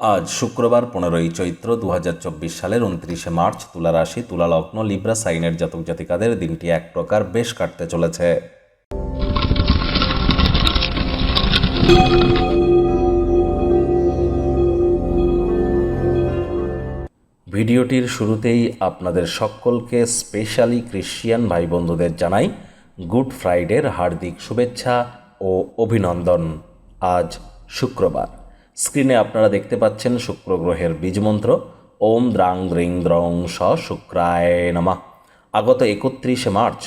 আজ শুক্রবার পনেরোই চৈত্র দু হাজার চব্বিশ সালের উনত্রিশে মার্চ তুলা রাশি, তুলা লগ্ন, লিব্রা সাইনের জাতক জাতিকাদের দিনটি এক প্রকার বেশ কাটতে চলেছে। ভিডিওটির শুরুতেই আপনাদের সকলকে স্পেশালি ক্রিশ্চিয়ান ভাই বন্ধুদের জানাই গুড ফ্রাইডের হার্দিক শুভেচ্ছা ও অভিনন্দন। আজ শুক্রবার। স্ক্রিনে আপনারা দেখতে পাচ্ছেন শুক্র গ্রহের বীজমন্ত্র ওম দ্রাং দ্রিং দ্রং স শুক্রায় নমা। আগত একত্রিশে মার্চ,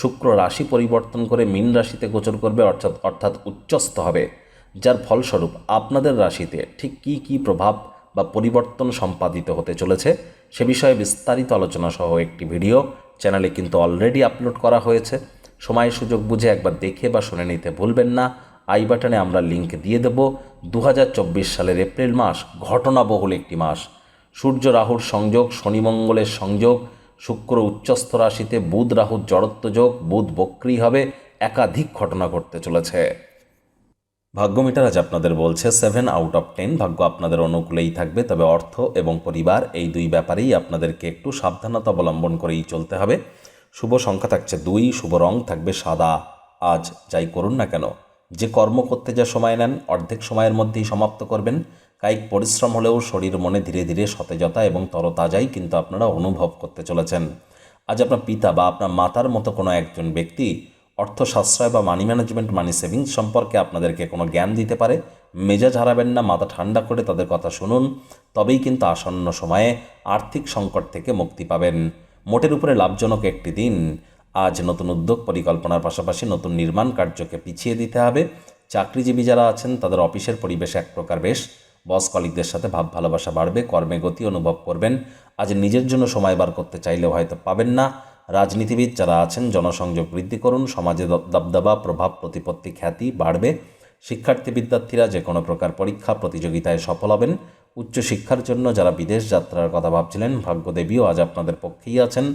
শুক্র রাশি পরিবর্তন করে মীন রাশিতে গোচর করবে, অর্থাৎ অর্থাৎ উচ্চস্থ হবে। যার ফলস্বরূপ আপনাদের রাশিতে ঠিক কী কী প্রভাব বা পরিবর্তন সম্পাদিত হতে চলেছে, সে বিষয়ে বিস্তারিত আলোচনা সহ একটি ভিডিও। চ্যানেলে কিন্তু অলরেডি আপলোড করা হয়েছে। সময় সুযোগ বুঝে একবার দেখে বা শুনে নিতে ভুলবেন না। আই বাটনে আমরা লিংক দিয়ে দেব। দু হাজার চব্বিশ সালের এপ্রিল মাস ঘটনাবহুল একটি মাস। সূর্য রাহুর সংযোগ, শনি মঙ্গলের সংযোগ, শুক্র উচ্চস্থ রাশিতে বুধ রাহুর জড়ত্ব যোগ, বুধ বক্রি হবে, একাধিক ঘটনা ঘটতে চলেছে। ভাগ্যমিটার আজ আপনাদের বলছে সেভেন আউট অফ টেন ভাগ্য আপনাদের অনুকূলেই থাকবে, তবে অর্থ এবং পরিবার এই দুই ব্যাপারেই আপনাদেরকে একটু সাবধানতা অবলম্বন করেই চলতে হবে। শুভ সংখ্যা থাকছে দুই, শুভ রং থাকবে সাদা। আজ যাই করুন না কেন। যে কর্ম করতে যা সময় নেন, অর্ধেক সময়ের মধ্যেই সমাপ্ত করবেন। কায়িক পরিশ্রম হলেও শরীর মনে ধীরে ধীরে সতেজতা এবং তরতাজাই কিন্তু আপনারা অনুভব করতে চলেছেন। আজ আপনার পিতা বা আপনার মাতার মতো কোনো একজন ব্যক্তি অর্থ সাশ্রয় বা মানি ম্যানেজমেন্ট মানি সেভিংস সম্পর্কে আপনাদেরকে কোনো জ্ঞান দিতে পারে, মেজাজ হারাবেন না, মাথা ঠান্ডা করে তাদের কথা শুনুন, তবেই কিন্তু আসন্ন সময়ে আর্থিক সংকট থেকে মুক্তি পাবেন। মোটের উপরে লাভজনক একটি দিন। আজ নতুন উদ্যোগ পরিকল্পনার পাশাপাশি নতুন নির্মাণ কার্যকে পিছিয়ে দিতে হবে। চাকরিজীবী যারা আছেন, তাদের অফিসের পরিবেশ এক প্রকার বেশ। বস কলিকদের সাথে ভাব ভালোবাসা বাড়বে, কর্মে গতি অনুভব করবেন। আজ নিজের জন্য সময় বার করতে চাইলেও হয়তো পাবেন না। রাজনীতিবিদ যারা আছেন, জনসংযোগ বৃদ্ধি করুন, সমাজে দব- দবদবা, প্রভাব, প্রতিপত্তি, খ্যাতি বাড়বে। শিক্ষার্থী বিদ্যার্থীরা যে কোনো প্রকার পরীক্ষা, প্রতিযোগিতায় সফল হবেন। উচ্চশিক্ষার জন্য যারা বিদেশ যাত্রার কথা ভাবছিলেন, ভাগ্যদেবীও আজ আপনাদের পক্ষেই আছেন।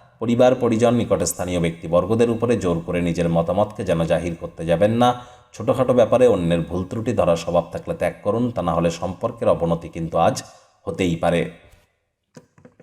পরিবার, পরিজন, নিকটে স্থানীয় ব্যক্তিবর্গদের উপরে জোর করে নিজের মতামতকে যেন জাহির করতে যাবেন না। ছোটোখাটো ব্যাপারে অন্যের ভুল ত্রুটি ধরার স্বভাব থাকলে ত্যাগ করুন, তা না হলে সম্পর্কের অবনতি কিন্তু আজ হতেই পারে।